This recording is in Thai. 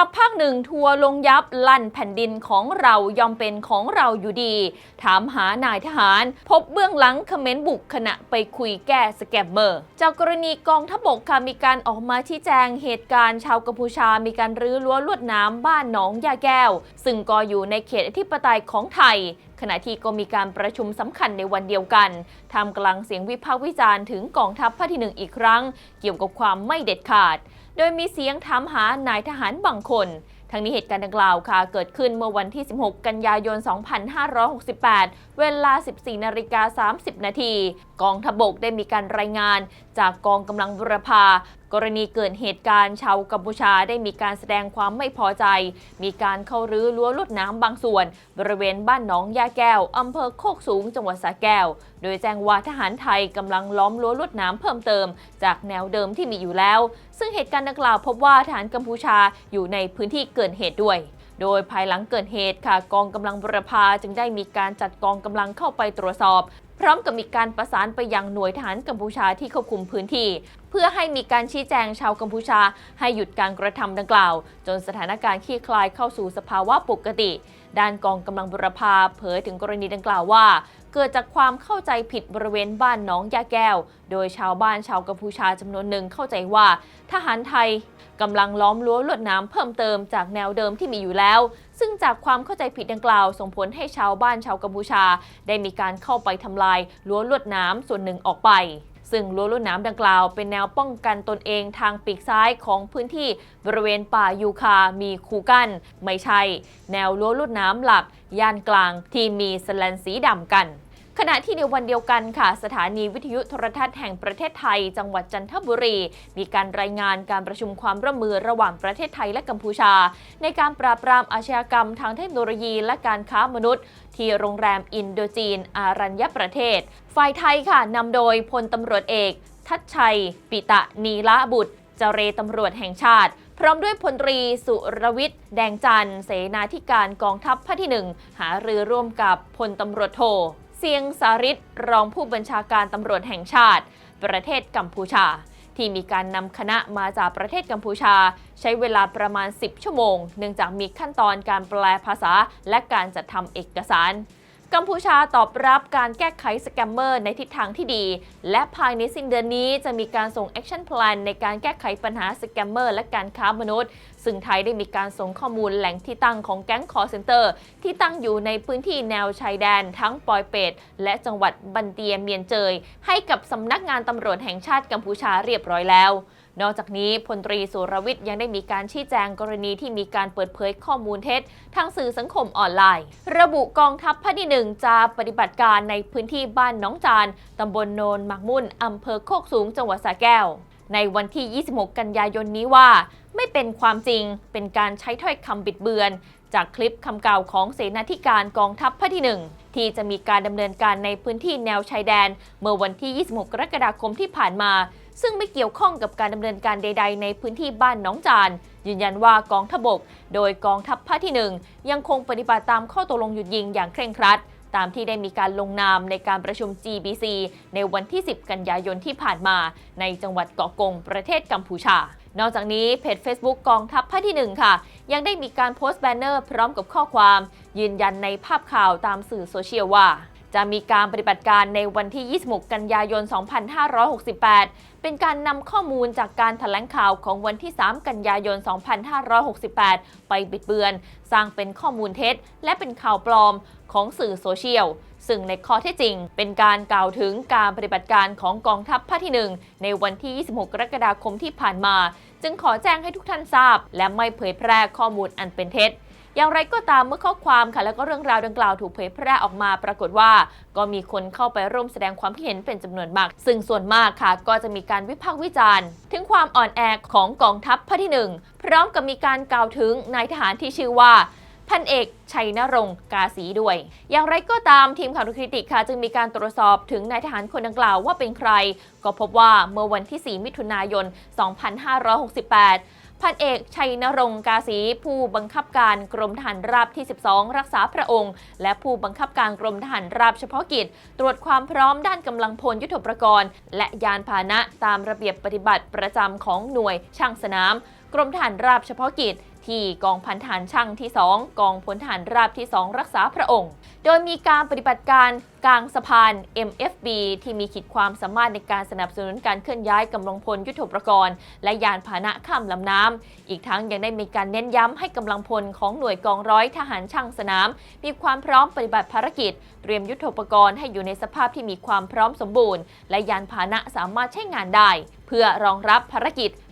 ทัพภาคหนึ่งทัวร์ลงยับลั่นแผ่นดินของเรายอมเป็นของเราอยู่ดี ถามหานายทหาร พบเบื้องหลังคอมเมนต์บุกขณะไปคุยแก้สแกมเมอร์ จากกรณีกองทัพบกค่ะมีการออกมาชี้แจงเหตุการณ์ชาวกัมพูชา มีการรื้อรั้วลวดน้ำบ้านหนองยาแก้ว ซึ่งก็อยู่ในเขตอธิปไตยของไทยขณะที่ก็มีการประชุมสำคัญในวันเดียวกันทำกลางเสียงวิพากษ์วิจารณ์ถึงกองทัพภาคที่หนึ่งอีกครั้ง เกี่ยวกับความไม่เด็ดขาด โดยมีเสียงถามหานายทหารบางคนทั้งนี้เหตุการณ์ดังกล่าวค่ะ เกิดขึ้นเมื่อวันที่ 16 กันยายน 2568 เวลา 14 นาฬิกา 30 นาที กองทบกได้มีการรายงาน จากกองกำลังบุรพากรณีเกิดเหตุการณ์ชาวกัมพูชาได้มีการแสดงความไม่พอใจ มีการเข้ารื้อรั้วลวดน้ำบางส่วน บริเวณบ้านหนองยาแก้วอำเภอโคกสูงจังหวัดสระแก้ว โดยแจ้งว่าทหารไทยกำลังล้อมรั้วลวดน้ำเพิ่มเติม จากแนวเดิมที่มีอยู่แล้ว ซึ่งเหตุการณ์ดังกล่าวพบว่าทหารกัมพูชาอยู่ในพื้นที่เกิดเหตุด้วยโดยภายหลังเกิดเหตุค่ะ กองกำลังบรพาจึงได้มีการจัดกองกำลังเข้าไปตรวจสอบ พร้อมกับมีการประสานไปยังหน่วยทหารกัมพูชาที่ควบคุมพื้นที่ เพื่อให้มีการชี้แจงชาวกัมพูชา ให้หยุดการกระทำดังกล่าว จนสถานการณ์คลี่คลายเข้าสู่สภาวะปกติ ด้านกองกำลังบุรพาเผยถึงกรณีดังกล่าวว่า เกิดจากความเข้าใจผิดบริเวณบ้านหนองยาแก้ว โดยชาวบ้านชาวกัมพูชาจำนวนหนึ่งเข้าใจว่า ทหารไทยกำลังล้อมรั้วลวดน้ำเพิ่มเติมจากแนวเดิมที่มีอยู่แล้ว ซึ่งจากความเข้าใจผิดดังกล่าว ส่งผลให้ชาวบ้านชาวกัมพูชา ได้มีการเข้าไปทำลายรั้วลวดน้ำส่วนหนึ่งออกไปซึ่งรั้วลวดน้ำดังกล่าวเป็นแนวป้องกันตนเองทางปีกซ้ายของพื้นที่บริเวณป่ายูคา มีคูกั้นไม่ใช่ แนวรั้วลวดน้ำหลัก ย่านกลางที่มีสแลนสีดำกัน ขณะที่ในวันเดียวกันค่ะ สถานีวิทยุโทรทัศน์แห่งประเทศไทย จังหวัดจันทบุรี มีการรายงานการประชุมความร่วมมือระหว่างประเทศไทยและกัมพูชา ในการปราบปรามอาชญากรรมทางเทคโนโลยีและการค้ามนุษย์ ที่โรงแรมอินโดจีน อารัญญประเทศ ฝ่ายไทยค่ะนำโดยพลตำรวจเอก ทัชชัย ปิตะนีละบุตรเจเรตำรวจแห่งชาติ พร้อมด้วยพลตรีสุรวิทย์ แดงจันทร์เสนาธิการกองทัพภาคที่หนึ่งหารือร่วมกับพลตำรวจโท เซียงสาริตรองผู้บัญชาการตำรวจแห่งชาติ ประเทศกัมพูชา ที่มีการนำคณะมาจากประเทศกัมพูชา ใช้เวลาประมาณ 10 ชั่วโมง เนื่องจากมีขั้นตอนการแปลภาษาและการจัดทำเอกสาร กัมพูชาตอบรับการแก้ไขสแกมเมอร์ในทิศทางที่ดี และภายในสิ้นเดือนนี้จะมีการส่ง Action Plan ในการแก้ไขปัญหาสแกมเมอร์และการค้ามนุษย์ ซึ่งไทยได้มีการส่งข้อมูลแหล่งที่ตั้งของแก๊งคอร์เซนเตอร์ ที่ตั้งอยู่ในพื้นที่แนวชายแดน ทั้งปอยเปตและจังหวัดบันเตียเมียนเจย ให้กับสำนักงานตำรวจแห่งชาติกัมพูชาเรียบร้อยแล้ว นอกจากนี้พลตรีสุรวิทย์ยังได้มีการชี้แจงกรณีที่มีการเปิดเผยข้อมูลเท็จ ทางสื่อสังคมออนไลน์ ระบุกองทัพภาคที่หนึ่งจะปฏิบัติการในพื้นที่บ้านน้องจานตำบลโนนหมักมุ่นอำเภอโคกสูงจังหวัดสระแก้ว ในวันที่ 26 กันยายนนี้ว่า ไม่เป็นความจริงเป็นการใช้ถ้อยคำบิดเบือนจากคลิปคำกล่าวของเสนาธิการกองทัพภาคที่หนึ่งที่จะมีการดำเนินการในพื้นที่แนวชายแดน เมื่อวันที่ 26 กรกฎาคมที่ผ่านมา ซึ่งไม่เกี่ยวข้องกับการดำเนินการใด ๆ ในพื้นที่บ้านน้องจาน ยืนยันว่ากองทบก โดยกองทัพภาคที่ 1 ยังคงปฏิบัติตามข้อตกลงหยุดยิงอย่างเคร่งครัด ตามที่ได้มีการลงนามในการประชุม GBC ในวันที่ 10 กันยายนที่ผ่านมา ในจังหวัดเกาะกงประเทศกัมพูชานอกจากนี้เพจ Facebook กองทัพภาคที่ 1 ค่ะ ยังได้มีการโพสต์แบนเนอร์พร้อมกับข้อความ ยืนยันในภาพข่าวตามสื่อโซเชียลว่า จะมีการปฏิบัติการในวันที่ 26 กันยายน 2568 เป็นการนำข้อมูลจากการแถลงข่าวของวันที่ 3 กันยายน 2568 ไปบิดเบือน สร้างเป็นข้อมูลเท็จ และเป็นข่าวปลอมของสื่อโซเชียล ซึ่งในข้อเท็จจริง เป็นการกล่าวถึงการปฏิบัติการของกองทัพภาคที่ 1 ในวันที่ 26 กรกฎาคมที่ผ่านมา จึงขอแจ้งให้ทุกท่านทราบ และไม่เผยแพร่ข้อมูลอันเป็นเท็จ อย่างไรก็ตามเมื่อข้อความค่ะแล้วก็เรื่องราวดังกล่าวถูกเผยแพร่ออกมาปรากฏว่า ก็มีคนเข้าไปร่วมแสดงความคิดเห็นเป็นจำนวนมาก ซึ่งส่วนมากค่ะ ก็จะมีการวิพากษ์วิจารณ์ ถึงความอ่อนแอของกองทัพภาคที่ 1 พร้อมกับมีการกล่าวถึงนายทหารที่ชื่อว่าพันเอกชัยนรงค์กาสีด้วย อย่างไรก็ตามทีมข่าวทุกคริติกค่ะ จึงมีการตรวจสอบถึงนายทหารคนดังกล่าวว่าเป็นใคร ก็พบว่าเมื่อวันที่ 4 มิถุนายน 2568 พันเอกชัยนรงกาศีผู้บังคับการกรมทหารราบที่ 12 รักษาพระองค์ และผู้บังคับการกรมทหารราบเฉพาะกิจ ตรวจความพร้อมด้านกำลังพลยุทธปกรณ์ และยานพาหนะตามระเบียบปฏิบัติประจำของหน่วยช่างสนาม กรมทหารราบเฉพาะกิจ ที่กองพันฐานช่างที่ 2 กองพลทหารราบที่ 2 รักษาพระองค์ โดยมีการปฏิบัติการกลางสะพาน MFB ที่มีขีดความสามารถในการสนับสนุนการเคลื่อนย้ายกำลังพลยุทโธปกรณ์ และยานพาหนะข้ามลำน้ำ อีกทั้งยังได้มีการเน้นย้ำให้กำลังพลของหน่วยกองร้อยทหารช่างสนาม มีความพร้อมปฏิบัติภารกิจ เตรียมยุทโธปกรณ์ให้อยู่ในสภาพที่มีความพร้อมสมบูรณ์ และยานพาหนะสามารถใช้งานได้ เพื่อรองรับภารกิจ